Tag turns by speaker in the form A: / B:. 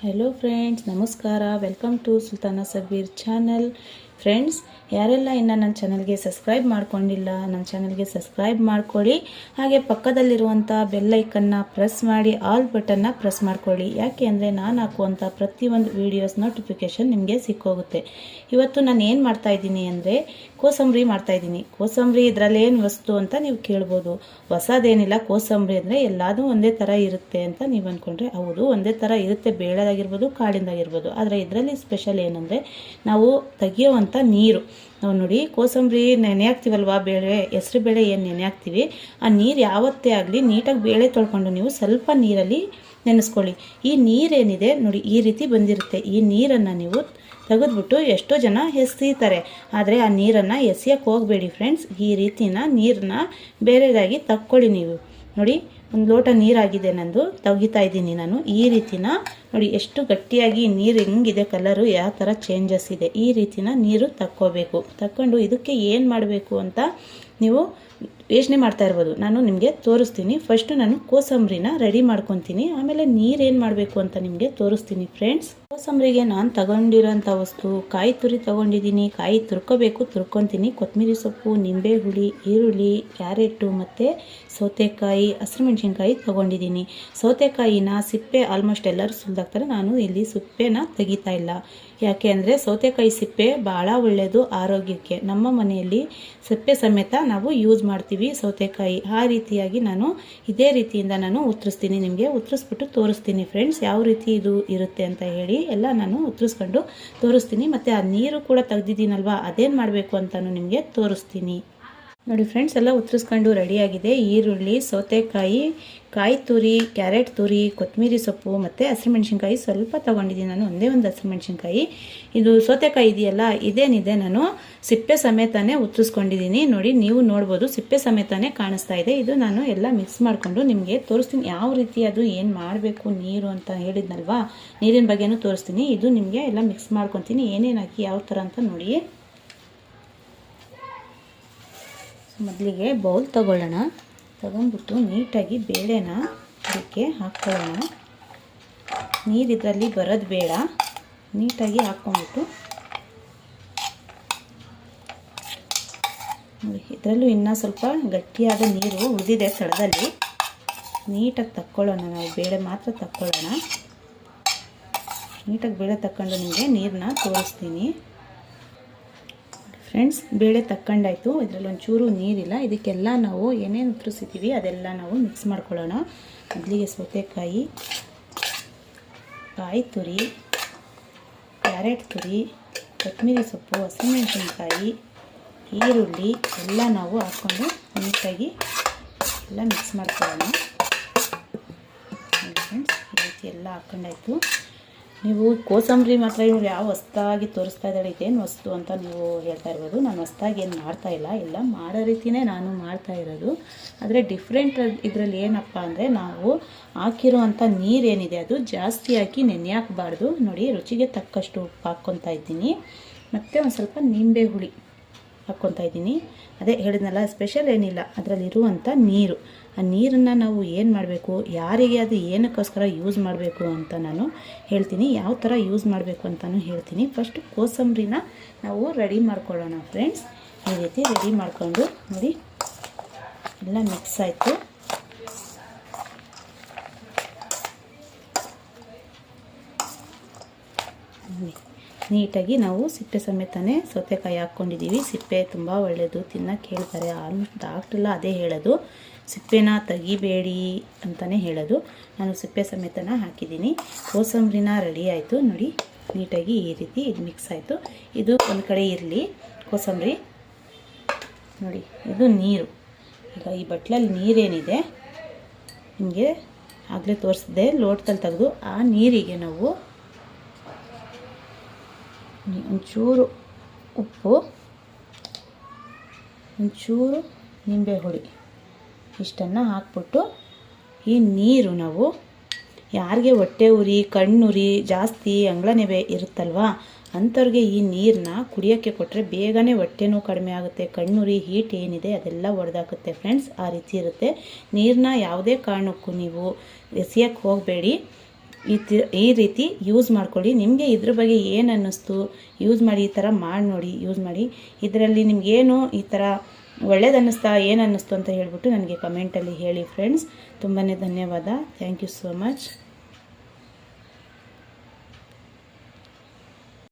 A: Hello friends ನಮಸ್ಕಾರ welcome to Sultana Sabir channel friends, ಯಾರೆಲ್ಲ ಇನ್ನು ನನ್ನ ಚಾನಲ್ಗೆ ಸಬ್ಸ್ಕ್ರೈಬ್ ಮಾಡ್ಕೊಂಡಿಲ್ಲ, ನನ್ನ ಚಾನಲ್ಗೆ ಸಬ್ಸ್ಕ್ರೈಬ್ ಮಾಡ್ಕೊಳ್ಳಿ ಹಾಗೆ ಪಕ್ಕದಲ್ಲಿರುವಂಥ ಬೆಲ್ಲೈಕನ್ನ ಪ್ರೆಸ್ ಮಾಡಿ ಆಲ್ ಬಟನ್ನ ಪ್ರೆಸ್ ಮಾಡ್ಕೊಳ್ಳಿ ಯಾಕೆ ಅಂದರೆ ನಾನು ಹಾಕುವಂಥ ಪ್ರತಿಯೊಂದು ವೀಡಿಯೋಸ್ ನೋಟಿಫಿಕೇಶನ್ ನಿಮಗೆ ಸಿಕ್ಕೋಗುತ್ತೆ. ಇವತ್ತು ನಾನು ಏನು ಮಾಡ್ತಾ ಇದ್ದೀನಿ ಅಂದರೆ ಕೋಸಂಬರಿ ಮಾಡ್ತಾ ಇದ್ದೀನಿ. ಕೋಸಂಬರಿ ಇದರಲ್ಲಿ ಏನು ವಸ್ತು ಅಂತ ನೀವು ಕೇಳ್ಬೋದು. ಹೊಸದೇನಿಲ್ಲ, ಕೋಸಂಬರಿ ಅಂದರೆ ಎಲ್ಲದೂ ಒಂದೇ ಥರ ಇರುತ್ತೆ ಅಂತ ನೀವು ಅಂದ್ಕೊಂಡ್ರೆ ಹೌದು, ಒಂದೇ ಥರ ಇರುತ್ತೆ. ಬೇಳೆದಾಗಿರ್ಬೋದು, ಕಾಳಿಂದಾಗಿರ್ಬೋದು. ಆದರೆ ಇದರಲ್ಲಿ ಸ್ಪೆಷಲ್ ಏನಂದರೆ ನಾವು ತೆಗಿಯೋವಂಥ ನೀರು. ನಾವು ನೋಡಿ ಕೋಸಂಬರಿ ನೆನೆ ಹಾಕ್ತೀವಲ್ವಾ ಬೇಳೆ, ಹೆಸ್ರು ಬೇಳೆ ಏನು ನೆನೆ ಹಾಕ್ತೀವಿ, ಆ ನೀರು ಯಾವತ್ತೇ ಆಗಲಿ ನೀಟಾಗಿ ಬೇಳೆ ತೊಳ್ಕೊಂಡು ನೀವು ಸ್ವಲ್ಪ ನೀರಲ್ಲಿ ನೆನೆಸ್ಕೊಳ್ಳಿ. ಈ ನೀರೇನಿದೆ ನೋಡಿ ಈ ರೀತಿ ಬಂದಿರುತ್ತೆ. ಈ ನೀರನ್ನು ನೀವು ತೆಗೆದ್ಬಿಟ್ಟು ಎಷ್ಟೋ ಜನ ಎಸೀತಾರೆ ಆದರೆ ಆ ನೀರನ್ನು ಎಸೆಯೋಕ್ಕೆ ಹೋಗಬೇಡಿ ಫ್ರೆಂಡ್ಸ್ ಈ ರೀತಿನ ನೀರನ್ನ ಬೇರೆದಾಗಿ ತಕ್ಕೊಳ್ಳಿ ನೀವು. ನೋಡಿ, ಒಂದು ಲೋಟ ನೀರಾಗಿದೆ ನಂದು ತೆಗಿತಾ ಇದ್ದೀನಿ ನಾನು. ಈ ರೀತಿನ, ನೋಡಿ, ಎಷ್ಟು ಗಟ್ಟಿಯಾಗಿ ನೀರು ಹೆಂಗಿದೆ, ಕಲರು ಯಾವ ಥರ ಚೇಂಜಸ್ ಇದೆ. ಈ ರೀತಿನ ನೀರು ತಕ್ಕೋಬೇಕು. ತಕ್ಕೊಂಡು ಇದಕ್ಕೆ ಏನು ಮಾಡಬೇಕು ಅಂತ ನೀವು ಯೋಚನೆ ಮಾಡ್ತಾ ಇರ್ಬೋದು. ನಾನು ನಿಮಗೆ ತೋರಿಸ್ತೀನಿ. ಫಸ್ಟು ನಾನು ಕೋಸಂಬರಿನ ರೆಡಿ ಮಾಡ್ಕೊತೀನಿ. ಆಮೇಲೆ ನೀರೇನು ಮಾಡಬೇಕು ಅಂತ ನಿಮಗೆ ತೋರಿಸ್ತೀನಿ ಫ್ರೆಂಡ್ಸ್ ಕೋಸಂಬರಿಗೆ ನಾನು ತಗೊಂಡಿರೋಂಥ ವಸ್ತು, ಕಾಯಿ ತುರಿ ತಗೊಂಡಿದ್ದೀನಿ, ಕಾಯಿ ತುರ್ಕೋಬೇಕು, ತುರ್ಕೊತೀನಿ. ಕೊತ್ತಂಬರಿ ಸೊಪ್ಪು, ನಿಂಬೆ ಹುಳಿ, ಈರುಳ್ಳಿ, ಕ್ಯಾರೆಟು ಮತ್ತು ಸೌತೆಕಾಯಿ ಹಸಿರುಮೆಣ್ಸಿನ್ಕಾಯಿ ತಗೊಂಡಿದ್ದೀನಿ. ಸೌತೆಕಾಯಿನ ಸಿಪ್ಪೆ ಆಲ್ಮೋಸ್ಟ್ ಎಲ್ಲರೂ ಸುಲ್ದಾಗ್ತಾರೆ. ನಾನು ಇಲ್ಲಿ ಸಿಪ್ಪೆನ ತೆಗಿತಾ ಇಲ್ಲ. ಯಾಕೆ ಅಂದರೆ ಸೌತೆಕಾಯಿ ಸಿಪ್ಪೆ ಭಾಳ ಒಳ್ಳೆಯದು ಆರೋಗ್ಯಕ್ಕೆ. ನಮ್ಮ ಮನೆಯಲ್ಲಿ ಸಿಪ್ಪೆ ಸಮೇತ ನಾವು ಯೂಸ್ ಮಾಡ್ತೀವಿ ಸೌತೆಕಾಯಿ. ಆ ರೀತಿಯಾಗಿ ನಾನು ಇದೇ ರೀತಿಯಿಂದ ನಾನು ಉತ್ತರಿಸ್ತೀನಿ. ನಿಮಗೆ ಉತ್ತರಿಸ್ಬಿಟ್ಟು ತೋರಿಸ್ತೀನಿ. ಫ್ರೆಂಡ್ಸ್ ಯಾವ ರೀತಿ ಇದು ಇರುತ್ತೆ ಅಂತ ಹೇಳಿ ಎಲ್ಲ ನಾನು ಉತ್ತರಿಸ್ಕೊಂಡು ತೋರಿಸ್ತೀನಿ. ಮತ್ತು ಆ ನೀರು ಕೂಡ ತೆಗ್ದಿದ್ದೀನಲ್ವಾ ಅದೇನು ಮಾಡಬೇಕು ಅಂತಲೂ ನಿಮಗೆ ತೋರಿಸ್ತೀನಿ. ನೋಡಿ ಫ್ರೆಂಡ್ಸ್ ಎಲ್ಲ ಉತ್ತರಿಸ್ಕೊಂಡು ರೆಡಿಯಾಗಿದೆ ಈರುಳ್ಳಿ, ಸೌತೆಕಾಯಿ, ಕಾಯಿ ತುರಿ ಕ್ಯಾರೆಟ್ ತುರಿ ಕೊತ್ತಂಬರಿ ಸೊಪ್ಪು ಮತ್ತು ಹಸಿರುಮೆಣ್ಸಿನ್ಕಾಯಿ ಸ್ವಲ್ಪ ತೊಗೊಂಡಿದ್ದೀನಿ ನಾನು, ಒಂದೇ ಒಂದು ಹಸಿರುಮೆಣ್ಸಿನ್ಕಾಯಿ ಇದು ಸೌತೆಕಾಯಿ ಇದೆಯಲ್ಲ, ಇದೇನಿದೆ ನಾನು ಸಿಪ್ಪೆ ಸಮೇತನೇ ಉತ್ತರಿಸ್ಕೊಂಡಿದ್ದೀನಿ. ನೋಡಿ, ನೀವು ನೋಡ್ಬೋದು, ಸಿಪ್ಪೆ ಸಮೇತನೇ ಕಾಣಿಸ್ತಾ ಇದೆ. ಇದು ನಾನು ಎಲ್ಲ ಮಿಕ್ಸ್ ಮಾಡಿಕೊಂಡು ನಿಮಗೆ ತೋರಿಸ್ತೀನಿ, ಯಾವ ರೀತಿ ಅದು ಏನು ಮಾಡಬೇಕು, ನೀರು ಅಂತ ಹೇಳಿದ್ನಲ್ವಾ? ನೀರಿನ ಬಗ್ಗೆನೂ ತೋರಿಸ್ತೀನಿ. ಇದು ನಿಮಗೆ ಎಲ್ಲ ಮಿಕ್ಸ್ ಮಾಡ್ಕೊತೀನಿ, ಏನೇನು ಹಾಕಿ, ಯಾವ ಥರ ಅಂತ ನೋಡಿ. ಮೊದಲಿಗೆ ಬೌಲ್ ತಗೊಳ್ಳೋಣ. ತಗೊಂಡ್ಬಿಟ್ಟು ನೀಟಾಗಿ ಬೇಳೆನ ಅದಕ್ಕೆ ಹಾಕ್ಕೊಳ್ಳೋಣ. ನೀರು ಇದರಲ್ಲಿ ಬರೋದು ಬೇಡ. ನೀಟಾಗಿ ಹಾಕ್ಕೊಂಡ್ಬಿಟ್ಟು. ಇದರಲ್ಲೂ ಇನ್ನೂ ಸ್ವಲ್ಪ ಗಟ್ಟಿಯಾದ ನೀರು ಉಳಿದಿದೆ ಸ್ಥಳದಲ್ಲಿ. ನೀಟಾಗಿ ತಕ್ಕೊಳ್ಳೋಣ ನಾವು, ಬೇಳೆ ಮಾತ್ರ ತಕ್ಕೊಳ್ಳೋಣ. ನೀಟಾಗಿ ಬೇಳೆ ತಕ್ಕೊಂಡು ನಿಮಗೆ ನೀರನ್ನ ತೋರಿಸ್ತೀನಿ. ಫ್ರೆಂಡ್ಸ್ ಬೇಳೆ ತಕ್ಕೊಂಡಾಯ್ತು. ಇದರಲ್ಲಿ ಒಂಚೂರು ನೀರಿಲ್ಲ. ಇದಕ್ಕೆಲ್ಲ ನಾವು ಏನೇನು ಉತ್ತರಿಸಿದ್ದೀವಿ ಅದೆಲ್ಲ ನಾವು ಮಿಕ್ಸ್ ಮಾಡ್ಕೊಳ್ಳೋಣ. ಮೊದಲಿಗೆ ಸೌತೆಕಾಯಿ, ಕಾಯಿ ತುರಿ, ಕ್ಯಾರೆಟ್ ತುರಿ, ಕೊತ್ತಂಬರಿ ಸೊಪ್ಪು, ಹಸಿಮೆಣಸಿನ್ಕಾಯಿ, ಈರುಳ್ಳಿ ಎಲ್ಲ ನಾವು ಹಾಕ್ಕೊಂಡು ನೀಟಾಗಿ ಎಲ್ಲ ಮಿಕ್ಸ್ ಮಾಡ್ಕೊಳ್ಳೋಣ. ಫ್ರೆಂಡ್ಸ್ ಈ ರೀತಿ ಎಲ್ಲ ಹಾಕ್ಕೊಂಡಾಯ್ತು ನೀವು ಕೋಸಂಬರಿ ಮಾತ್ರ ಇವ್ರು ಯಾವ ಹೊಸ್ತಾಗಿ ತೋರಿಸ್ತಾ ಇದ್ದಾಳೆ, ಇದೇನು ವಸ್ತು ಅಂತ ನೀವು ಹೇಳ್ತಾ ಇರ್ಬೋದು. ನಾನು ಹೊಸ್ತಾಗಿ ಏನು ಮಾಡ್ತಾ ಇಲ್ಲ. ಎಲ್ಲ ಮಾಡೋ ರೀತಿಯೇ ನಾನು ಮಾಡ್ತಾ ಇರೋದು. ಆದರೆ ಡಿಫ್ರೆಂಟ್ ಇದರಲ್ಲಿ ಏನಪ್ಪ ಅಂದರೆ ನಾವು ಹಾಕಿರೋ ಅಂಥ ನೀರೇನಿದೆ, ಅದು ಜಾಸ್ತಿ ಹಾಕಿ ನೆನೆ ಹಾಕಬಾರ್ದು ನೋಡಿ, ರುಚಿಗೆ ತಕ್ಕಷ್ಟು ಉಪ್ಪು ಹಾಕ್ಕೊತಾ ಇದ್ದೀನಿ. ಮತ್ತು ಒಂದು ಸ್ವಲ್ಪ ನಿಂಬೆ ಹುಳಿ. ಹಾಕ್ಕೊತಾ ಇದ್ದೀನಿ. ಅದೇ ಹೇಳಿದ್ನಲ್ಲ ಸ್ಪೆಷಲ್ ಏನಿಲ್ಲ ಅದರಲ್ಲಿರುವಂಥ ನೀರು. ಆ ನೀರನ್ನು ನಾವು ಏನು ಮಾಡಬೇಕು, ಯಾರಿಗೆ ಅದು ಏನಕ್ಕೋಸ್ಕರ ಯೂಸ್ ಮಾಡಬೇಕು ಅಂತ ನಾನು ಹೇಳ್ತೀನಿ. ಯಾವ ಥರ ಯೂಸ್ ಮಾಡಬೇಕು ಅಂತಲೂ ಹೇಳ್ತೀನಿ. ಫಸ್ಟ್ ಕೋಸಂಬರಿನ ನಾವು ರೆಡಿ ಮಾಡ್ಕೊಳ್ಳೋಣ ಫ್ರೆಂಡ್ಸ್ ಈ ರೀತಿ ರೆಡಿ ಮಾಡಿಕೊಂಡು, ನೋಡಿ. ಎಲ್ಲ ಮಿಕ್ಸ್ ಆಯಿತು. ನೀಟಾಗಿ ನಾವು ಸಿಪ್ಪೆ ಸಮೇತನೇ ಸೌತೆಕಾಯಿ ಹಾಕ್ಕೊಂಡಿದ್ದೀವಿ. ಸಿಪ್ಪೆ ತುಂಬ ಒಳ್ಳೆಯದು ತಿನ್ನೋಕ್ಕೆ ಹೇಳ್ತಾರೆ. ಆಲ್ಮೋಸ್ಟ್ ಡಾಕ್ಟ್ರೆಲ್ಲ ಅದೇ ಹೇಳೋದು. ಸಿಪ್ಪೆನ ತೆಗಿಬೇಡಿ ಅಂತಲೇ ಹೇಳೋದು. ನಾನು ಸಿಪ್ಪೆ ಸಮೇತನ ಹಾಕಿದ್ದೀನಿ. ಕೋಸಂಬರಿನ ರೆಡಿ ಆಯಿತು. ನೋಡಿ, ನೀಟಾಗಿ ಈ ರೀತಿ ಇದು ಮಿಕ್ಸ್ ಆಯಿತು. ಇದು ಒಂದು ಕಡೆ ಇರಲಿ, ಕೋಸಂಬರಿ. ನೋಡಿ, ಇದು ನೀರು. ಈಗ ಈ ಬಟ್ಲಲ್ಲಿ ನೀರೇನಿದೆ, ನಿಮಗೆ ಆಗಲೇ ತೋರಿಸಿದೆ, ಲೋಟದಲ್ಲಿ ತೆಗೆದು ಆ ನೀರಿಗೆ ನಾವು ಒಂಚೂರು ಉಪ್ಪು ಒಂಚೂರು ನಿಂಬೆ ಹುಳಿ ಇಷ್ಟನ್ನು ಹಾಕ್ಬಿಟ್ಟು ಈ ನೀರು ನಾವು ಯಾರಿಗೆ ಹೊಟ್ಟೆ ಉರಿ, ಕಣ್ಣುರಿ, ಜಾಸ್ತಿ ಅಂಗಳನೆವೆ ಇರುತ್ತಲ್ವ, ಅಂಥವ್ರಿಗೆ ಈ ನೀರನ್ನ ಕುಡಿಯೋಕ್ಕೆ ಕೊಟ್ಟರೆ ಬೇಗನೆ ಹೊಟ್ಟೆನೂ ಕಡಿಮೆ ಆಗುತ್ತೆ, ಕಣ್ಣುರಿ, ಹೀಟ್ ಏನಿದೆ ಅದೆಲ್ಲ ಒಡೆದಾಕುತ್ತೆ ಫ್ರೆಂಡ್ಸ್ ಆ ರೀತಿ ಇರುತ್ತೆ. ನೀರನ್ನ ಯಾವುದೇ ಕಾರಣಕ್ಕೂ ನೀವು ಎಸೆಯೋಕ್ಕೆ ಹೋಗಬೇಡಿ. ಈ ರೀತಿ ಯೂಸ್ ಮಾಡ್ಕೊಳ್ಳಿ. ನಿಮಗೆ ಇದ್ರ ಬಗ್ಗೆ ಏನು ಅನ್ನಿಸ್ತು? ಯೂಸ್ ಮಾಡಿ, ಈ ಥರ ಮಾಡಿ ನೋಡಿ ಯೂಸ್ ಮಾಡಿ. ಇದರಲ್ಲಿ ನಿಮಗೇನು ಈ ಥರ ಒಳ್ಳೇದು ಅನ್ನಿಸ್ತಾ, ಏನು ಅನ್ನಿಸ್ತು ಅಂತ ಹೇಳ್ಬಿಟ್ಟು ನನಗೆ ಕಮೆಂಟಲ್ಲಿ ಹೇಳಿ ಫ್ರೆಂಡ್ಸ್ ತುಂಬಾ ಧನ್ಯವಾದ. Thank you so much